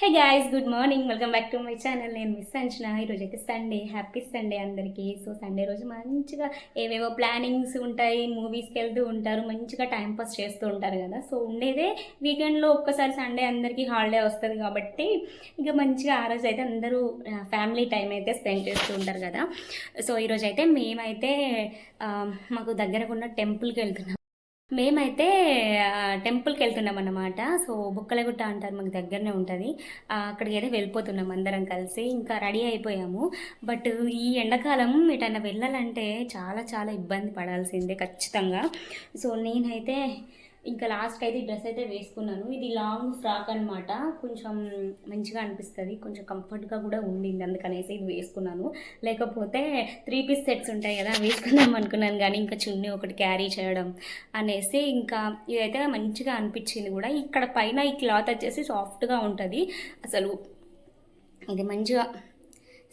Hey guys good morning welcome back to my channel నేను miss అంచిన ఈరోజు అయితే సండే హ్యాపీ సండే అందరికీ. సో సండే రోజు మంచిగా ఏవేవో ప్లానింగ్స్ ఉంటాయి మూవీస్కి వెళ్తూ ఉంటారు మంచిగా టైం పాస్ చేస్తూ ఉంటారు కదా. సో ఉండేదే వీకెండ్లో ఒక్కసారి సండే అందరికీ హాలిడే వస్తుంది కాబట్టి ఇక మంచిగా ఆ రోజు అయితే అందరూ ఫ్యామిలీ టైం అయితే స్పెండ్ చేస్తూ ఉంటారు కదా. సో ఈరోజు అయితే మేమైతే మాకు దగ్గరకున్న టెంపుల్కి వెళ్తున్నాం. మేమైతే టెంపుల్కి వెళ్తున్నాం అన్నమాట. సో బుక్కలగుట్ట అంటారు మాకు దగ్గరనే ఉంటుంది. అక్కడికి అయితే వెళ్ళిపోతున్నాం అందరం కలిసి ఇంకా రెడీ అయిపోయాము. బట్ ఈ ఎండాకాలం ఎటైనా వెళ్ళాలంటే చాలా చాలా ఇబ్బంది పడాల్సిందే ఖచ్చితంగా. సో నేనైతే ఇంకా లాస్ట్ అయితే డ్రెస్ అయితే వేసుకున్నాను. ఇది లాంగ్ ఫ్రాక్ అనమాట కొంచెం మంచిగా అనిపిస్తుంది. కొంచెం కంఫర్ట్గా కూడా ఉండింది అందుకనేసి ఇది వేసుకున్నాను. లేకపోతే త్రీ పీస్ సెట్స్ ఉంటాయి కదా వేసుకుందాం అనుకున్నాను కానీ ఇంకా చున్నీ ఒకటి క్యారీ చేయడం అనేసి ఇంకా ఇదైతే మంచిగా అనిపించింది కూడా. ఇక్కడ పైన ఈ క్లాత్ వచ్చేసి సాఫ్ట్గా ఉంటుంది. అసలు ఇది మంచిగా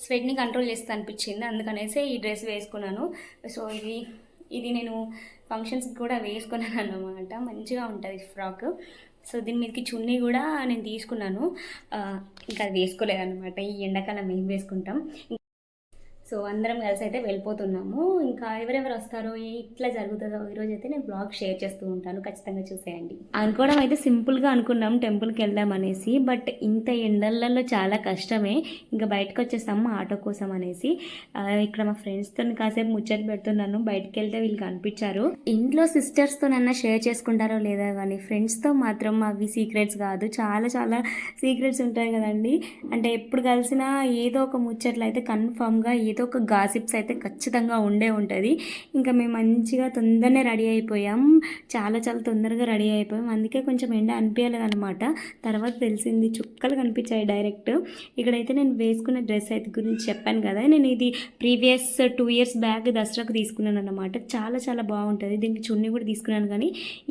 స్వెట్ని కంట్రోల్ చేస్తే అనిపించింది. అందుకనేసి ఈ డ్రెస్ వేసుకున్నాను. సో ఇది ఇది నేను ఫంక్షన్స్కి కూడా వేసుకున్నాను అన్నమాట. మంచిగా ఉంటుంది ఫ్రాక్ సో దీని మీదకి చున్నీ కూడా నేను తీసుకున్నాను. ఇంకా అది వేసుకోలేదన్నమాట. ఈ ఎండాకాలం ఏం వేసుకుంటాం? సో అందరం కలిసి అయితే వెళ్ళిపోతున్నాము. ఇంకా ఎవరెవరు వస్తారో? ఏ- ఇట్లా జరుగుతుందో ఈరోజు అయితే నేను బ్లాగ్ షేర్ చేస్తూ ఉంటాను. ఖచ్చితంగా చూసేయండి. అనుకోవడం అయితే సింపుల్గా అనుకున్నాం టెంపుల్కి వెళ్దాం అనేసి బట్ ఇంత ఎండలలో చాలా కష్టమే. ఇంకా బయటకు వచ్చేస్తాము ఆటో కోసం అనేసి. ఇక్కడ మా ఫ్రెండ్స్తో కాసేపు ముచ్చట పెడుతున్నాను. బయటకు వెళ్తే వీళ్ళు కనిపించారు. ఇంట్లో సిస్టర్స్తోనన్నా షేర్ చేసుకుంటారో లేదా కానీ ఫ్రెండ్స్తో మాత్రం అవి సీక్రెట్స్ కాదు. చాలా చాలా సీక్రెట్స్ ఉంటాయి కదండి. అంటే ఎప్పుడు కలిసినా ఏదో ఒక ముచ్చట్లు అయితే కన్ఫామ్గా ఏదో ఒక గాసిప్స్ అయితే ఖచ్చితంగా ఉండే ఉంటుంది. ఇంకా మేము మంచిగా తొందరనే రెడీ అయిపోయాం. చాలా చాలా తొందరగా రెడీ అయిపోయాం. అందుకే కొంచెం ఎండ అనిపించలేదు అనమాట తర్వాత తెలిసింది చుక్కలు కనిపించాయి డైరెక్ట్. ఇక్కడైతే నేను వేసుకున్న డ్రెస్ అయితే గురించి చెప్పాను కదా. నేను ఇది ప్రీవియస్ టూ ఇయర్స్ బ్యాక్ దసరాకు తీసుకున్నాను అనమాట చాలా చాలా బాగుంటుంది. దీనికి చున్నీ కూడా తీసుకున్నాను కానీ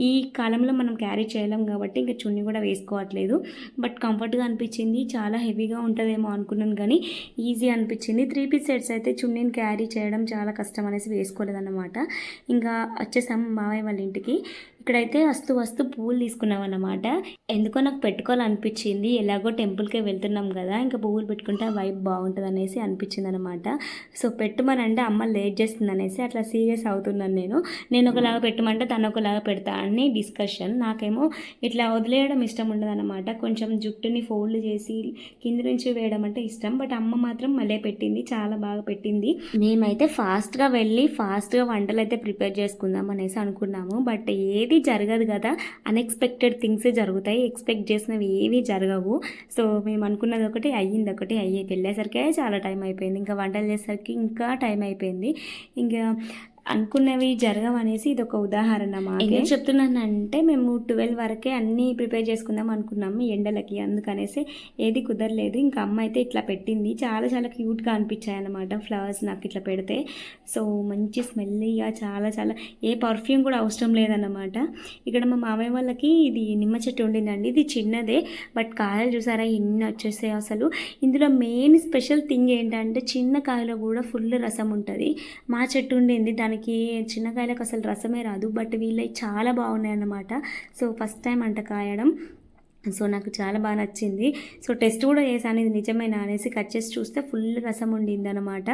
ఈ కాలంలో మనం క్యారీ చేయలేం కాబట్టి ఇంకా చున్నీ కూడా వేసుకోవట్లేదు. బట్ కంఫర్ట్గా అనిపించింది. చాలా హెవీగా ఉంటుందేమో అనుకున్నాను కానీ ఈజీ అనిపించింది. త్రీ పీస్ సెట్స్ అయితే చున్నీని క్యారీ చేయడం చాలా కష్టం అనేసి వేసుకోలేదన్నమాట. ఇంకా వచ్చేసాం మావయ్య వాళ్ళ ఇంటికి. ఇక్కడైతే వస్తూ వస్తూ పువ్వులు తీసుకున్నాం అన్నమాట ఎందుకో నాకు పెట్టుకోవాలనిపించింది. ఎలాగో టెంపుల్కే వెళ్తున్నాం కదా ఇంకా పువ్వులు పెట్టుకుంటే ఆ వైబ్ బాగుంటుంది అనేసి అనిపించింది అనమాట సో పెట్టమనంటే అమ్మ లేట్ చేస్తుంది అనేసి అట్లా సీరియస్ అవుతున్నాను నేను. నేను ఒకలాగా పెట్టమంటే తను ఒకలాగా పెడతా అని డిస్కషన్. నాకేమో ఇట్లా వదిలేయడం ఇష్టం ఉండదు అనమాట కొంచెం జుట్టుని ఫోల్డ్ చేసి కింద నుంచి వేయడం అంటే ఇష్టం. బట్ అమ్మ మాత్రం మళ్ళీ పెట్టింది చాలా బాగా పెట్టింది. మేమైతే ఫాస్ట్గా వెళ్ళి ఫాస్ట్గా వంటలు అయితే ప్రిపేర్ చేసుకుందాం అనేసి అనుకున్నాము. బట్ ఏది జరగదు కదా. అన్ఎక్స్పెక్టెడ్ థింగ్స్ జరుగుతాయి. ఎక్స్పెక్ట్ చేసినవి ఏవి జరగవు. సో మేము అనుకున్నది ఒకటి అయ్యింది ఒకటి అయ్యి వెళ్ళేసరికి చాలా టైం అయిపోయింది. ఇంకా వంటలు చేసేసరికి ఇంకా టైం అయిపోయింది. ఇంకా అనుకున్నవి జరగవనేసి ఇది ఒక ఉదాహరణ మాకు. ఎందుకు చెప్తున్నానంటే మేము ట్వెల్వ్ వరకే అన్నీ ప్రిపేర్ చేసుకుందాం అనుకున్నాము ఎండలకి అందుకనేసి ఏది కుదరలేదు. ఇంకా అమ్మ అయితే ఇట్లా పెట్టింది. చాలా చాలా క్యూట్గా అనిపించాయి అన్నమాట ఫ్లవర్స్ నాకు ఇట్లా పెడితే. సో మంచి స్మెల్లీగా చాలా చాలా ఏ పర్ఫ్యూమ్ కూడా అవసరం లేదన్నమాట. ఇక్కడ మా మామయ్య వాళ్ళకి ఇది నిమ్మ చెట్టు ఉండిందండి. ఇది చిన్నదే బట్ కాయలు చూసారా ఎన్ని వచ్చేసాయి అసలు. ఇందులో మెయిన్ స్పెషల్ థింగ్ ఏంటంటే చిన్న కాయలో కూడా ఫుల్ రసం ఉంటుంది. మా చెట్టు ఉండింది దాని మనకి చిన్నకాయలకు అసలు రసమే రాదు బట్ వీళ్ళవి చాలా బాగున్నాయి అన్నమాట సో ఫస్ట్ టైం అంట కాయడం. సో నాకు చాలా బాగా నచ్చింది. సో టెస్ట్ కూడా చేశాను. ఇది నిజమేనా అనేసి కట్ చేసి చూస్తే ఫుల్ రసం ఉండింది అనమాట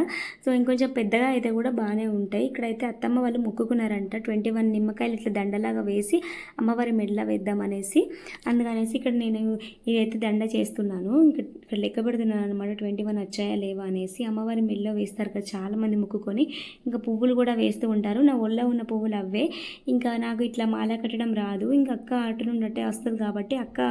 సో ఇంకొంచెం పెద్దగా అయితే కూడా బాగానే ఉంటాయి. ఇక్కడైతే అత్తమ్మ వాళ్ళు మొక్కుకున్నారంట. ట్వంటీ వన్ నిమ్మకాయలు ఇట్లా దండలాగా వేసి అమ్మవారి మెడలో వేద్దాం అనేసి. అందుకనేసి ఇక్కడ నేను ఇదైతే దండ చేస్తున్నాను. ఇక్కడ ఇక్కడ లెక్క పెడుతున్నాను అనమాట ట్వంటీ వన్ వచ్చాయా లేవా అనేసి. అమ్మవారి మెడలో వేస్తారు కదా చాలామంది మొక్కుకొని. ఇంకా పువ్వులు కూడా వేస్తూ ఉంటారు. నా ఒళ్ళో ఉన్న పువ్వులు అవే. ఇంకా నాకు ఇట్లా మాల కట్టడం రాదు. ఇంకా అక్క అటు నుండి వస్తుంది కాబట్టి అక్క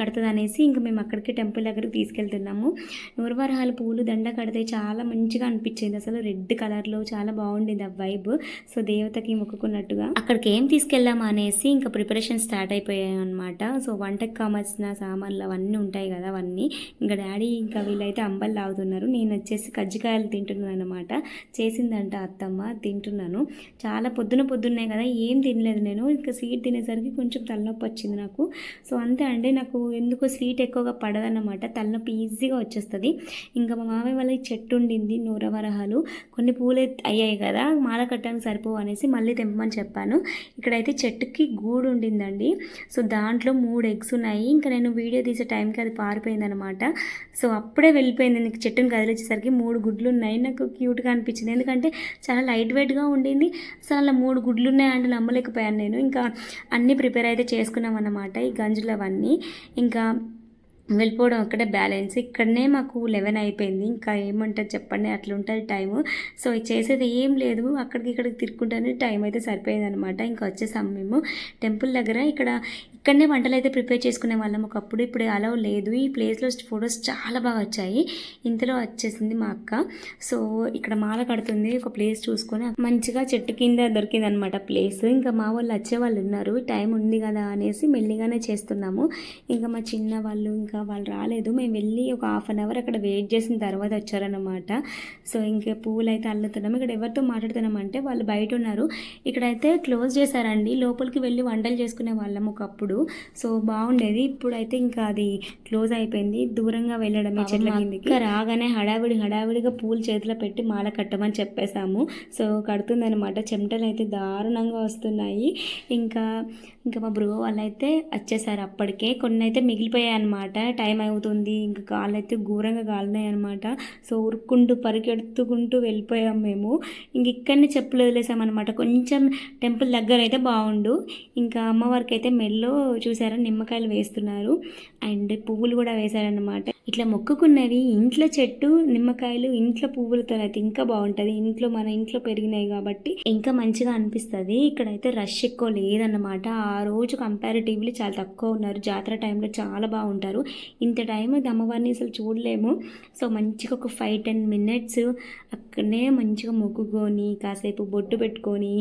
కడుతుంది అనేసి ఇంకా మేము అక్కడికి టెంపుల్ దగ్గరికి తీసుకెళ్తున్నాము. నూరవరహాల పూలు దండ కడితే చాలా మంచిగా అనిపించింది. అసలు రెడ్ కలర్లో చాలా బాగుండింది ఆ వైబ్. సో దేవతకి మొక్కుకున్నట్టుగా అక్కడికి ఏం తీసుకెళ్ళాము అనేసి ఇంకా ప్రిపరేషన్ స్టార్ట్ అయిపోయాయి అనమాట సో వంటకి కావాల్సిన సామాన్లు అవన్నీ ఉంటాయి కదా అవన్నీ. ఇంకా డాడీ ఇంకా వీళ్ళైతే అంబలు తాగుతున్నారు. నేను వచ్చేసి కజ్జికాయలు తింటున్నాను అనమాట చేసిందంట అత్తమ్మ తింటున్నాను. చాలా పొద్దున పొద్దున్నాయి కదా ఏం తినలేదు నేను. ఇంకా స్వీట్ తినేసరికి కొంచెం తలనొప్పి వచ్చింది నాకు. సో అంతే అండి. నాకు ఎందుకో స్వీట్ ఎక్కువగా పడదన్నమాట. తలనొప్పి ఈజీగా వచ్చేస్తుంది. ఇంకా మా మామయ్య వాళ్ళకి చెట్టు ఉండింది నూరవరహాలు కొన్ని పూలు అయ్యాయి కదా మాల కట్టడానికి సరిపోవు అనేసి మళ్ళీ తెంపమని చెప్పాను. ఇక్కడైతే చెట్టుకి గూడు ఉండిందండి. సో దాంట్లో మూడు ఎగ్స్ ఉన్నాయి. ఇంకా నేను వీడియో తీసే టైంకి అది పారిపోయిందనమాట సో అప్పుడే వెళ్ళిపోయింది. నీకు చెట్టుని కదిలిచ్చేసరికి మూడు గుడ్లు ఉన్నాయి నాకు క్యూట్గా అనిపించింది. ఎందుకంటే చాలా లైట్ వెయిట్గా ఉండింది. అసలు అలా మూడు గుడ్లు ఉన్నాయంటే నమ్మలేకపోయాను నేను. ఇంకా అన్నీ ప్రిపేర్ అయితే చేసుకున్నాం అన్నమాట ఈ గంజులు అవన్నీ ఇంకా వెళ్ళిపోవడం అక్కడే బ్యాలెన్స్. ఇక్కడనే మాకు లెవెన్ అయిపోయింది. ఇంకా ఏమంటారు చెప్పండి అట్లా ఉంటుంది టైము. సో చేసేది ఏం లేదు. అక్కడికి ఇక్కడికి తిరుక్కుంటూనే టైం అయితే సరిపోయింది అనమాట ఇంకా వచ్చేసాం మేము. టెంపుల్ దగ్గర ఇక్కడ ఇక్కడనే వంటలు అయితే ప్రిపేర్ చేసుకునే వాళ్ళం ఒకప్పుడు ఇప్పుడు అలా లేదు. ఈ ప్లేస్లో ఫొటోస్ చాలా బాగా వచ్చాయి. ఇంతలో వచ్చేసింది మా అక్క. సో ఇక్కడ మాల కడుతుంది ఒక ప్లేస్ చూసుకొని మంచిగా చెట్టు కింద దొరికింది అనమాట ప్లేస్. ఇంకా మా వాళ్ళు వచ్చే వాళ్ళు ఉన్నారు. టైం ఉంది కదా అనేసి మెల్లిగానే చేస్తున్నాము. ఇంకా మా చిన్న వాళ్ళు ఇంకా వాళ్ళు రాలేదు. మేము వెళ్ళి ఒక హాఫ్ అన్ అవర్ అక్కడ వెయిట్ చేసిన తర్వాత వచ్చారనమాట సో ఇంకా పువ్వులు అయితే అల్లుతున్నాము. ఇక్కడ ఎవరితో మాట్లాడుతున్నామంటే వాళ్ళు బయట ఉన్నారు. ఇక్కడైతే క్లోజ్ చేశారండి. లోపలికి వెళ్ళి వంటలు చేసుకునే వాళ్ళం ఒకప్పుడు. సో బాగుండేది. ఇప్పుడైతే ఇంకా అది క్లోజ్ అయిపోయింది. దూరంగా వెళ్ళడమే చెట్ల కిందికి. ఇంకా రాగానే హడావిడి హడావిడిగా పూలు చేతిలో పెట్టి మాల కట్టమని చెప్పేశాము. సో కడుతుందనమాట చెమటలు అయితే దారుణంగా వస్తున్నాయి. ఇంకా ఇంకా మా బ్రో వాళ్ళైతే వచ్చేసారు అప్పటికే. కొన్ని అయితే మిగిలిపోయాయి అనమాట టైం అవుతుంది. ఇంకా కాళ్ళు అయితే ఘోరంగా కాలినాయి అనమాట సో ఉరుక్కుంటూ పరిగెడుతుకుంటూ వెళ్ళిపోయాం మేము. ఇంక ఇక్కడనే చెప్పులు వదిలేసామన్నమాట. కొంచెం టెంపుల్ దగ్గర అయితే బాగుండు. ఇంకా అమ్మవారికి అయితే మెల్లో చూసారా? నిమ్మకాయలు వేస్తున్నారు. అండ్ పువ్వులు కూడా వేశారనమాట ఇట్లా మొక్కుకున్నవి ఇంట్లో చెట్టు నిమ్మకాయలు ఇంట్లో పువ్వులతో అయితే ఇంకా బాగుంటుంది. ఇంట్లో మన ఇంట్లో పెరిగినాయి కాబట్టి ఇంకా మంచిగా అనిపిస్తుంది. ఇక్కడైతే రష్ ఎక్కువ లేదన్నమాట. ఆ రోజు కంపారిటివ్లీ చాలా తక్కువ ఉన్నారు. జాతర టైంలో చాలా బాగుంటారు. ఇంత టైం ఇది అమ్మవారిని అసలు చూడలేము. సో మంచిగా ఒక ఫైవ్ టెన్ మినిట్స్ అక్కడనే మంచిగా మొక్కుకొని కాసేపు బొట్టు పెట్టుకొని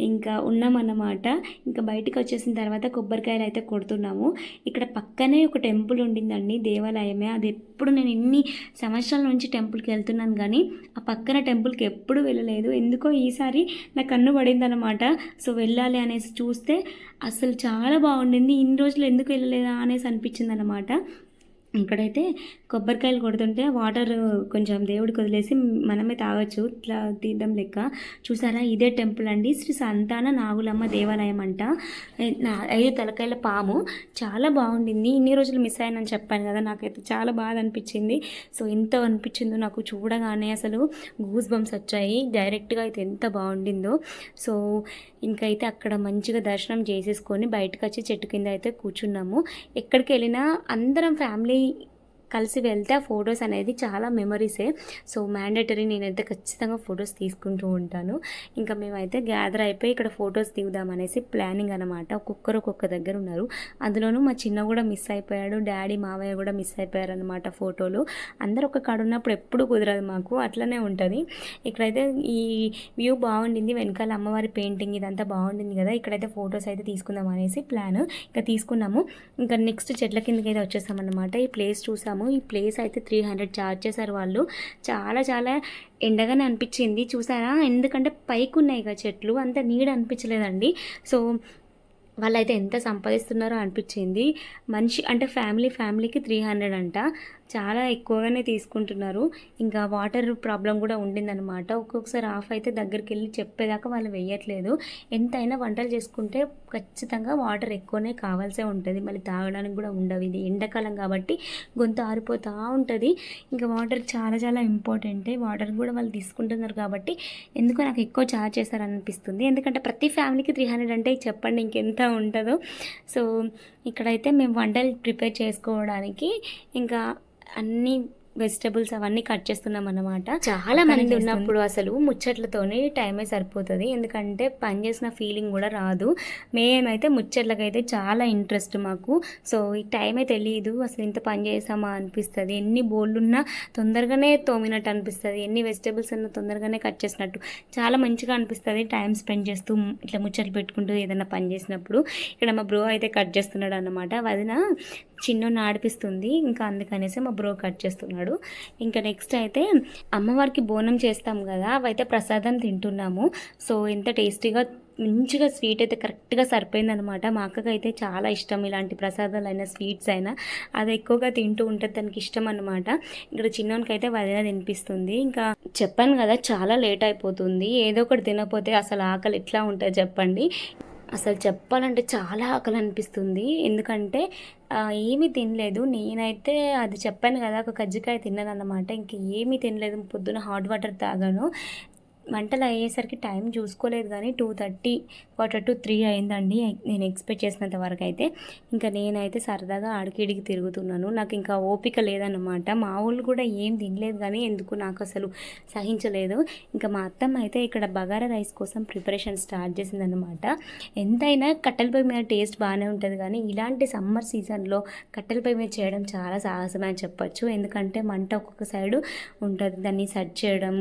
ఇంకా ఉన్నామన్నమాట. ఇంకా బయటకు వచ్చేసిన తర్వాత కొబ్బరికాయలు అయితే కొడుతున్నాము. ఇక్కడ పక్కనే ఒక టెంపుల్ ఉండిందండి దేవాలయమే. అది ఎప్పుడు నేను ఎన్ని సంవత్సరాల నుంచి టెంపుల్కి వెళ్తున్నాను కానీ ఆ పక్కన టెంపుల్కి ఎప్పుడు వెళ్ళలేదు. ఎందుకో ఈసారి నా కన్ను పడిందనమాట సో వెళ్ళాలి అనేసి చూస్తే అసలు చాలా బాగుండింది. ఇన్ని రోజులు ఎందుకు వెళ్ళలేదా అనేసి అనిపించింది అనమాట ఇక్కడైతే కొబ్బరికాయలు కొడుతుంటే వాటర్ కొంచెం దేవుడికి వదిలేసి మనమే తాగొచ్చు. ఇట్లా తీద్దాం లెక్క. చూసారా? ఇదే టెంపుల్ అండి. శ్రీ సంతాన నాగులమ్మ దేవాలయం అంట. ఐదు తలకాయల పాము. చాలా బాగుండింది. ఇన్ని రోజులు మిస్ అయ్యానని చెప్పాను కదా. నాకైతే చాలా బాధ అనిపించింది. సో ఎంత అనిపించిందో నాకు చూడగానే అసలు గూస్ బంప్స్ వచ్చాయి. డైరెక్ట్గా అయితే ఎంత బాగుండిందో. సో ఇంకైతే అక్కడ మంచిగా దర్శనం చేసేసుకొని బయటకు వచ్చి చెట్టు కింద అయితే కూర్చున్నాము. ఎక్కడికి వెళ్ళినా అందరం ఫ్యామిలీ కలిసి వెళ్తే ఆ ఫొటోస్ అనేది చాలా మెమరీసే సో మ్యాండేటరీ నేనైతే ఖచ్చితంగా ఫొటోస్ తీసుకుంటూ ఉంటాను. ఇంకా మేమైతే గ్యాదర్ అయిపోయి ఇక్కడ ఫొటోస్ దిగుదామనేసి ప్లానింగ్ అనమాట ఒక్కొక్కరు ఒక్కొక్క దగ్గర ఉన్నారు. అందులోనూ మా చిన్న కూడా మిస్ అయిపోయాడు. డాడీ మావయ్య కూడా మిస్ అయిపోయారు అనమాట ఫోటోలు. అందరు ఒక కాడ ఉన్నప్పుడు ఎప్పుడు కుదరదు మాకు. అట్లనే ఉంటుంది. ఇక్కడైతే ఈ వ్యూ బాగుండింది. వెనకాల అమ్మవారి పెయింటింగ్ ఇదంతా బాగుండింది కదా. ఇక్కడైతే ఫొటోస్ అయితే తీసుకుందాం అనేసి ప్లాన్ ఇంకా తీసుకున్నాము. ఇంకా నెక్స్ట్ చెట్ల కిందకి అయితే వచ్చేసామన్నమాట. ఈ ప్లేస్ చూసాము. ఈ ప్లేస్ అయితే త్రీ హండ్రెడ్ ఛార్జ్ చేశారు వాళ్ళు. చాలా చాలా ఎండగానే అనిపించింది. చూసారా? ఎందుకంటే పైకి ఉన్నాయి కదా చెట్లు. అంత నీడ అనిపించలేదండి. సో వాళ్ళైతే ఎంత సంపాదిస్తున్నారో అనిపించింది. మనిషి అంటే ఫ్యామిలీ ఫ్యామిలీకి త్రీ హండ్రెడ్ అంట. చాలా ఎక్కువగానే తీసుకుంటున్నారు. ఇంకా వాటర్ ప్రాబ్లం కూడా ఉండిందనమాట ఒక్కొక్కసారి ఆఫ్ అయితే దగ్గరికి వెళ్ళి చెప్పేదాకా వాళ్ళు వేయట్లేదు ఎంతైనా వంటలు చేసుకుంటే ఖచ్చితంగా వాటర్ ఎక్కువనే కావాల్సే ఉంటుంది. మళ్ళీ తాగడానికి కూడా ఉండవు. ఇది ఎండాకాలం కాబట్టి గొంతు ఆరిపోతూ ఉంటుంది. ఇంకా వాటర్ చాలా చాలా ఇంపార్టెంట్. వాటర్ కూడా వాళ్ళు తీసుకుంటున్నారు కాబట్టి ఎందుకో నాకు ఎక్కువ ఛార్జ్ చేస్తారనిపిస్తుంది ఎందుకంటే ప్రతి ఫ్యామిలీకి త్రీ హండ్రెడ్ అంటే చెప్పండి ఇంకెంత ఉంటుందో. సో ఇక్కడైతే మేము వంటలు ప్రిపేర్ చేసుకోవడానికి ఇంకా అన్నీ వెజిటబుల్స్ అవన్నీ కట్ చేస్తున్నాం అన్నమాట. చాలా మంది ఉన్నప్పుడు అసలు ముచ్చట్లతోనే టైమే సరిపోతుంది. ఎందుకంటే పని చేసిన ఫీలింగ్ కూడా రాదు. మేమైతే ముచ్చట్లకైతే చాలా ఇంట్రెస్ట్ మాకు. సో ఈ టైమే తెలియదు అసలు ఇంత పని చేసామా అనిపిస్తుంది. ఎన్ని బోళ్ళు ఉన్నా తొందరగానే తోమినట్టు అనిపిస్తుంది. ఎన్ని వెజిటబుల్స్ ఉన్నా తొందరగానే కట్ చేసినట్టు. చాలా మంచిగా అనిపిస్తుంది టైం స్పెండ్ చేస్తూ ఇట్లా ముచ్చట్లు పెట్టుకుంటూ ఏదైనా పని చేసినప్పుడు. ఇక్కడ మా బ్రో అయితే కట్ చేస్తున్నాడు అన్నమాట. వదిన చిన్న ఆడిపిస్తుంది. ఇంకా అందుకనేసి మా బ్రో కట్ చేస్తున్నాడు. ఇంకా నెక్స్ట్ అయితే అమ్మవారికి బోనం చేస్తాం కదా అవైతే ప్రసాదం తింటున్నాము. సో ఎంత టేస్టీగా మంచిగా స్వీట్ అయితే కరెక్ట్గా సరిపోయిందనమాట మా అక్కకి అయితే చాలా ఇష్టం ఇలాంటి ప్రసాదాలు అయినా స్వీట్స్ అయినా. అది ఎక్కువగా తింటూ ఉంటే తనకి ఇష్టం అనమాట ఇక్కడ చిన్నోనికైతే అయితే వదిన తినిపిస్తుంది. ఇంకా చెప్పాను కదా చాలా లేట్ అయిపోతుంది. ఏదో ఒకటి తినకపోతే అసలు ఆకలి ఎట్లా ఉంటుంది చెప్పండి. అసలు చెప్పాలంటే చాలా ఆకలి అనిపిస్తుంది. ఎందుకంటే ఏమీ తినలేదు. నేనైతే అది చెప్పాను కదా ఒక కజ్జికాయ తిన్నాను అనమాట ఇంక ఏమీ తినలేదు. పొద్దున హాట్ వాటర్ తాగాను. వంటలు అయ్యేసరికి టైం చూసుకోలేదు కానీ two thirty quarter to three అయిందండి. నేను ఎక్స్పెక్ట్ చేసినంత వరకు అయితే ఇంకా నేనైతే సరదాగా ఆడికిడికి తిరుగుతున్నాను. నాకు ఇంకా ఓపిక లేదన్నమాట. మా వాళ్ళు కూడా ఏం తినలేదు కానీ ఎందుకు నాకు అసలు సహించలేదు. ఇంకా మా అత్తమ్మ అయితే ఇక్కడ బగారా రైస్ కోసం ప్రిపరేషన్ స్టార్ట్ చేసిందనమాట ఎంతైనా కట్టెల పొయ్యి మీద టేస్ట్ బాగానే ఉంటుంది కానీ ఇలాంటి సమ్మర్ సీజన్లో కట్టెల పొయ్యి మీద చేయడం చాలా సాహసమే అని చెప్పచ్చు. ఎందుకంటే మంట ఒక్కొక్క సైడు ఉంటుంది. దాన్ని సెట్ చేయడం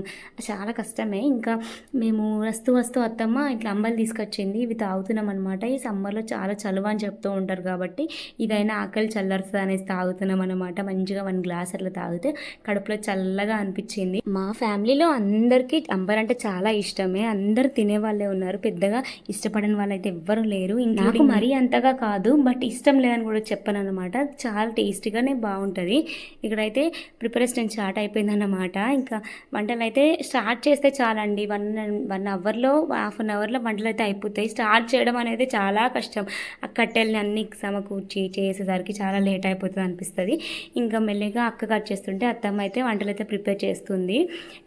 చాలా కష్టమే. ఇంకా మేము వస్తూ వస్తూ అత్తమ్మ ఇట్లా అంబలు తీసుకొచ్చింది ఇవి తాగుతున్నాం అనమాట ఈ సమ్మర్లో చాలా చలువ అని చెప్తూ ఉంటారు కాబట్టి ఇదైనా ఆకలి చల్లరుస్తుంది అనేసి తాగుతున్నాం అనమాట మంచిగా వన్ గ్లాస్ అట్లా తాగితే కడుపులో చల్లగా అనిపించింది. మా ఫ్యామిలీలో అందరికీ అంబర్ అంటే చాలా ఇష్టమే. అందరు తినే వాళ్ళే ఉన్నారు. పెద్దగా ఇష్టపడని వాళ్ళైతే ఎవ్వరు లేరు. నాకు మరీ అంతగా కాదు బట్ ఇష్టం లేదని కూడా చెప్పను అనమాట చాలా టేస్టీగానే బాగుంటుంది. ఇక్కడైతే ప్రిపరేషన్ స్టార్ట్ అయిపోయిందన్నమాట ఇంకా వంటలు అయితే స్టార్ట్ చేస్తే చాలండి వన్ వన్ అవర్లో హాఫ్ అన్ అవర్లో వంటలు అయితే అయిపోతాయి. స్టార్ట్ చేయడం అనేది చాలా కష్టం. ఆ కట్టెల్ని అన్ని సమకూర్చి చేసేసరికి చాలా లేట్ అయిపోతుంది అనిపిస్తుంది. ఇంకా మెల్లిగా అక్క కట్ చేస్తుంటే అత్తమ్మ అయితే వంటలు అయితే ప్రిపేర్ చేస్తుంది.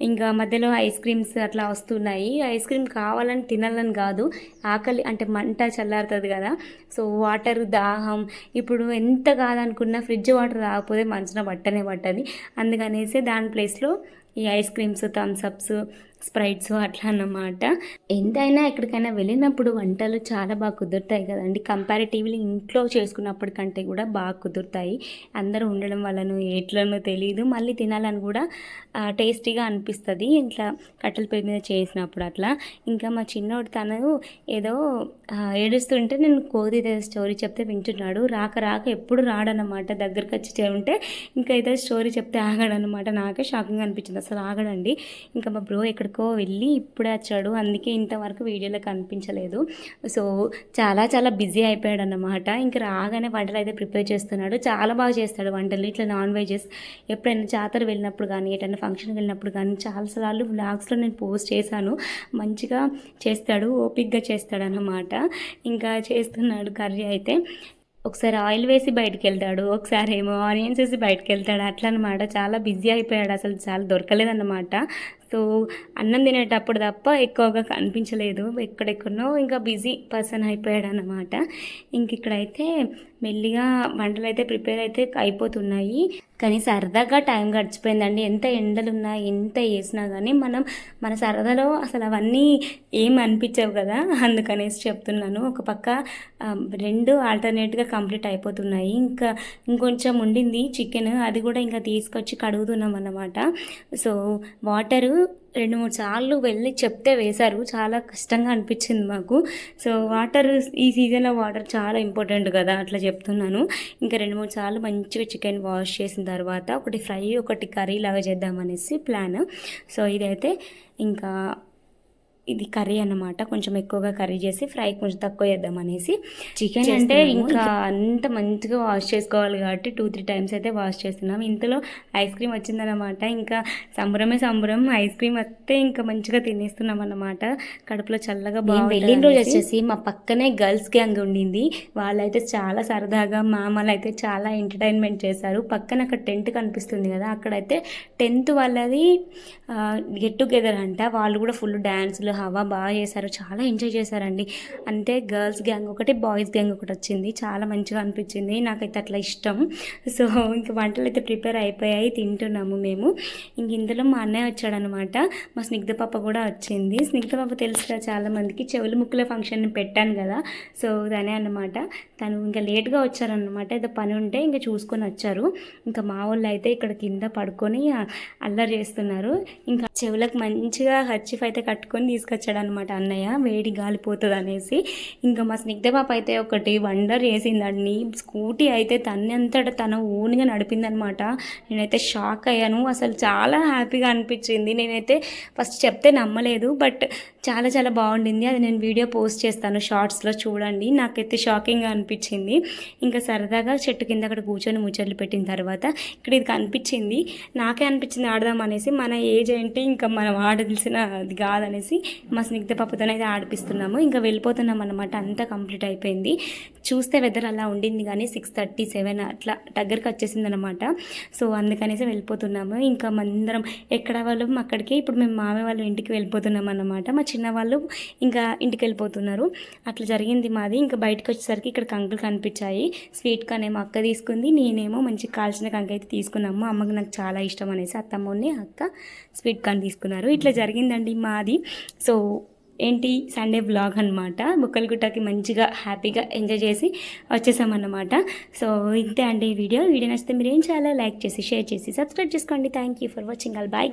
ఇంకా మధ్యలో ఐస్ క్రీమ్స్ అట్లా వస్తున్నాయి. ఐస్ క్రీమ్ కావాలని తినాలని కాదు. ఆకలి అంటే మంట చల్లారుతుంది కదా. సో వాటర్ దాహం ఇప్పుడు ఎంత కాదనుకున్నా ఫ్రిడ్జ్ వాటర్ రాకపోతే మనసున పట్టనే పట్టది. అందుకనేసి దాని ప్లేస్లో ఈ ఐస్ క్రీమ్స్ థమ్స్అప్స్ స్ప్రైట్స్ అట్లా అన్నమాట. ఎంతైనా ఎక్కడికైనా వెళ్ళినప్పుడు వంటలు చాలా బాగా కుదురుతాయి కదండి. కంపారిటివ్లీ ఇంట్లో చేసుకున్నప్పటికంటే కూడా బాగా కుదురుతాయి. అందరూ ఉండడం వల్లనో ఎట్లనో తెలియదు మళ్ళీ తినాలని కూడా టేస్టీగా అనిపిస్తుంది. ఇట్లా కట్టెల పొయ్యి మీద చేసినప్పుడు అట్లా. ఇంకా మా చిన్నోడు తను ఏదో ఏడుస్తుంటే నేను కోది స్టోరీ చెప్తే వింటున్నాడు. రాక రాక ఎప్పుడు రాడనమాట దగ్గరికి వచ్చి ఉంటే ఇంకా ఏదో స్టోరీ చెప్తే ఆగాడనమాట నాకే షాకింగ్ అనిపించింది. అసలు ఆగడండి. ఇంకా మా బ్రో ఎక్కడ ఎక్కడికో వెళ్ళి ఇప్పుడే వచ్చాడు. అందుకే ఇంతవరకు వీడియోలో కనిపించలేదు. సో చాలా చాలా బిజీ అయిపోయాడు అన్నమాట ఇంకా రాగానే వంటలు అయితే ప్రిపేర్ చేస్తున్నాడు. చాలా బాగా చేస్తాడు వంటలు. ఇట్లా నాన్ వెజెస్ ఎప్పుడైనా జాతర వెళ్ళినప్పుడు కానీ ఎటైనా ఫంక్షన్కి వెళ్ళినప్పుడు కానీ చాలాసార్లు వ్లాగ్స్లో నేను పోస్ట్ చేశాను. మంచిగా చేస్తాడు ఓపిక్గా చేస్తాడు అన్నమాట ఇంకా చేస్తున్నాడు కర్రీ అయితే. ఒకసారి ఆయిల్ వేసి బయటకు వెళ్తాడు. ఒకసారి ఏమో ఆనియన్స్ వేసి బయటకు వెళ్తాడు. అట్లా అనమాట చాలా బిజీ అయిపోయాడు. అసలు చాలా దొరకలేదన్నమాట. సో అన్నం తినేటప్పుడు తప్ప ఎక్కువగా కనిపించలేదు. ఎక్కడెక్కడో ఇంకా బిజీ పర్సన్ అయిపోయాడు అన్నమాట ఇంక ఇక్కడైతే మెల్లిగా వంటలు అయితే ప్రిపేర్ అయితే అయిపోతున్నాయి. కానీ సరదాగా టైం గడిచిపోయిందండి. ఎంత ఎండలున్నా ఎంత వేసినా కానీ మనం మన సరదాలో అసలు అవన్నీ ఏం అనిపించవు కదా? అందుకనేసి చెప్తున్నాను. ఒక పక్క రెండు ఆల్టర్నేట్గా కంప్లీట్ అయిపోతున్నాయి. ఇంకా ఇంకొంచెం ఉండింది చికెన్. అది కూడా ఇంకా తీసుకొచ్చి కడుగుతున్నాం అన్నమాట సో వాటరు రెండు మూడు సార్లు వెళ్ళి చెప్తే వేశారు. చాలా కష్టంగా అనిపించింది మాకు. సో వాటర్ ఈ సీజన్లో వాటర్ చాలా ఇంపార్టెంట్ కదా అట్లా చెప్తున్నాను. ఇంకా రెండు మూడు సార్లు మంచిగా చికెన్ వాష్ చేసిన తర్వాత ఒకటి ఫ్రై ఒకటి కర్రీ లాగా చేద్దామనేసి ప్లాన్. సో ఇదైతే ఇంకా ఇది కర్రీ అన్నమాట. కొంచెం ఎక్కువగా కర్రీ చేసి ఫ్రై కొంచెం తక్కువ చేద్దాం అనేసి. చికెన్ అంటే ఇంకా అంత మంచిగా వాష్ చేసుకోవాలి కాబట్టి టూ త్రీ టైమ్స్ అయితే వాష్ చేస్తున్నాం. ఇంతలో ఐస్ క్రీమ్ వచ్చిందన్నమాట. ఇంకా సంబరమే సంబరం ఐస్ క్రీమ్ వస్తే ఇంకా మంచిగా తినేస్తున్నాం అన్నమాట. కడుపులో చల్లగా బాగా వెళ్ళిన రోజు వచ్చేసి మా పక్కనే గర్ల్స్ గ్యాంగ్ ఉండింది. వాళ్ళైతే చాలా సరదాగా మామలు అయితే చాలా ఎంటర్టైన్మెంట్ చేశారు. పక్కన అక్కడ టెంట్ కనిపిస్తుంది కదా అక్కడైతే టెన్త్ వాళ్ళది గెట్ టుగెదర్ అంట. వాళ్ళు కూడా ఫుల్ డ్యాన్సులు హవా బాగా చేశారు. చాలా ఎంజాయ్ చేశారండి. అంటే గర్ల్స్ గ్యాంగ్ ఒకటి బాయ్స్ గ్యాంగ్ ఒకటి వచ్చింది. చాలా మంచిగా అనిపించింది. నాకైతే అట్లా ఇష్టం. సో ఇంక వంటలు అయితే ప్రిపేర్ అయిపోయాయి. తింటున్నాము మేము. ఇంక ఇందులో మా అన్నయ్య వచ్చాడనమాట. మా స్నిగ్ధ పాప కూడా వచ్చింది. స్నిగ్ధ పాప తెలుసు కదా చాలా మందికి. చెవులు ముక్కుల ఫంక్షన్ పెట్టాను కదా. సో తనే అన్నమాట. తను ఇంకా లేట్గా వచ్చారనమాట. ఏదో పని ఉంటే ఇంకా చూసుకొని వచ్చారు. ఇంకా మా వాళ్ళు అయితే ఇక్కడ కింద పడుకొని అల్లరి చేస్తున్నారు. ఇంకా చెవులకు మంచిగా హర్చిఫ్ అయితే కట్టుకొని తీసుకు అనమాట అన్నయ్య. వేడి గాలిపోతుంది అనేసి ఇంకా మా స్నిగ్ధ పాప అయితే ఒకటి వండర్ వేసిందండి స్కూటీ అయితే తనంతట తన ఓన్గా నడిపిందనమాట నేనైతే షాక్ అయ్యాను. అసలు చాలా హ్యాపీగా అనిపించింది. నేనైతే ఫస్ట్ చెప్తే నమ్మలేదు బట్ చాలా చాలా బాగుండింది. అది నేను వీడియో పోస్ట్ చేస్తాను షార్ట్స్లో చూడండి. నాకైతే షాకింగ్గా అనిపించింది. ఇంకా సరదాగా చెట్టు కింద అక్కడ కూర్చొని ముచ్చట్లు పెట్టిన తర్వాత ఇక్కడ ఇది కనిపించింది. నాకే అనిపించింది ఆడదాం అనేసి మన ఏజ్ ఏంటి? ఇంకా మనం ఆడాల్సిన అది కాదనేసి మా స్నిగ్ధ పాపతోనే అయితే ఆడిపిస్తున్నాము. ఇంకా వెళ్ళిపోతున్నాం అనమాట అంతా కంప్లీట్ అయిపోయింది. చూస్తే వెదర్ అలా ఉండింది కానీ సిక్స్ థర్టీ సెవెన్ అట్లా దగ్గరికి వచ్చేసింది అనమాట సో అందుకనేసి వెళ్ళిపోతున్నాము. ఇంకా మందరం ఎక్కడ వాళ్ళు? అక్కడికి. ఇప్పుడు మేము మామ వాళ్ళ ఇంటికి వెళ్ళిపోతున్నాం అనమాట మా చిన్న వాళ్ళు ఇంకా ఇంటికి వెళ్ళిపోతున్నారు. అట్లా జరిగింది మాది. ఇంకా బయటకు వచ్చేసరికి ఇక్కడ కంకులు కనిపించాయి. స్వీట్ కార్న్ ఏమో అక్క తీసుకుంది. నేనేమో మంచి కాల్చిన కంక అయితే తీసుకున్నాము. అమ్మకి నాకు చాలా ఇష్టం అనేసి అత్తమ్మని అక్క స్వీట్ కార్న్ తీసుకున్నారు. ఇట్లా జరిగిందండి మాది. సో ఏంటి? సండే బ్లాగ్ అనమాట బుక్కలగుట్టకి మంచిగా హ్యాపీగా ఎంజాయ్ చేసి వచ్చేసామన్నమాట. సో ఇంతే అండి ఈ వీడియో. వీడియో నచ్చితే మీరు ఏం చేయాలో లైక్ చేసి షేర్ చేసి సబ్స్క్రైబ్ చేసుకోండి. Thank you for watching all bye